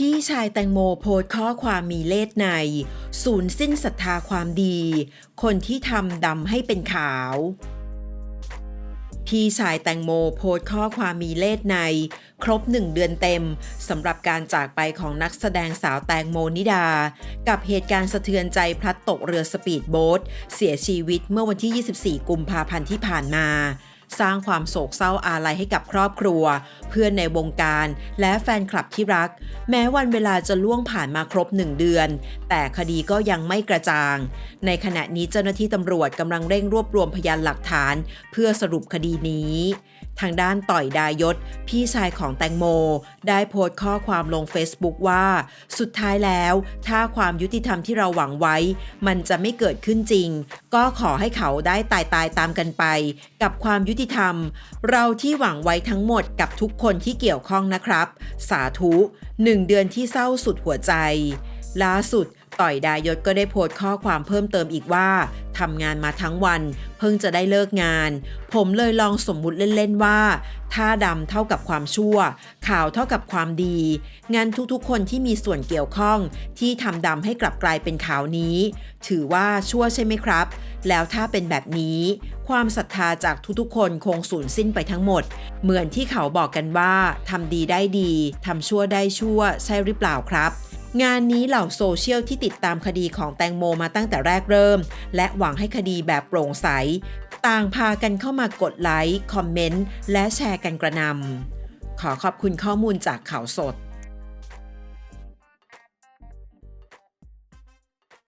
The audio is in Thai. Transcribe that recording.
พี่ชายแตงโมโพสข้อความมีเลศใน ศูนย์สิ้นศรัทธาความดี คนที่ทำดำให้เป็นขาว พี่ชายแตงโมโพสข้อความมีเลศใน ครบหนึ่งเดือนเต็มสำหรับการจากไปของนักแสดงสาวแตงโมนิดา กับเหตุการณ์สะเทือนใจพลัดตกเรือสปีดโบ๊ทเสียชีวิตเมื่อวันที่ 24 กุมภาพันธ์ที่ผ่านมา สร้างความโศกเศร้าอาลัยให้กับครอบครัว เพื่อนในวงการและแฟนคลับที่รัก แม้วันเวลาจะล่วงผ่านมาครบหนึ่งเดือน แต่คดีก็ยังไม่กระจ่าง ในขณะนี้เจ้าหน้าที่ตำรวจกำลังเร่งรวบรวมพยานหลักฐาน เพื่อสรุปคดีนี้ ทางด้านต่อยดายศ พี่ชายของแตงโม ได้โพสต์ข้อความลง Facebook ว่า สุดท้ายแล้ว ถ้าความยุติธรรมที่เราหวังไว้ มันจะไม่เกิดขึ้นจริง ก็ขอให้เขาได้ตายตายตามกันไป กับความยุติธรรม เราที่หวังไว้ทั้งหมดกับทุกคนที่เกี่ยวข้องนะครับ สาธุหนึ่งเดือนที่เศร้าสุดหัวใจล่าสุดต่อยดายศก็ได้โพสต์ข้อความเพิ่มเติมอีกว่า ทำงานมาทั้งวัน เพิ่งจะได้เลิกงาน ผมเลยลองสมมุติเล่น ๆ ว่า ถ้าดำเท่ากับความชั่ว ขาวเท่ากับความดีงันทุกๆ คนที่มีส่วนเกี่ยวข้อง ที่ทำดำให้กลับกลายเป็นขาวนี้ ถือว่าชั่วใช่ไหมครับ แล้วถ้าเป็นแบบนี้ ความศรัทธาจากทุกๆ คนคงสูญสิ้นไปทั้งหมด เหมือนที่เขาบอกกันว่าทำดีได้ดีทำชั่วได้ชั่วใช่หรือเปล่าครับ งานนี้เหล่าโซเชียลที่ติดตามคดีของแตงโมมาตั้งแต่แรกเริ่ม และหวังให้คดีแบบโปร่งใส ต่างพากันเข้ามากดไลค์ คอมเมนต์ และแชร์กันกระนำขอขอบคุณข้อมูลจากข่าวสด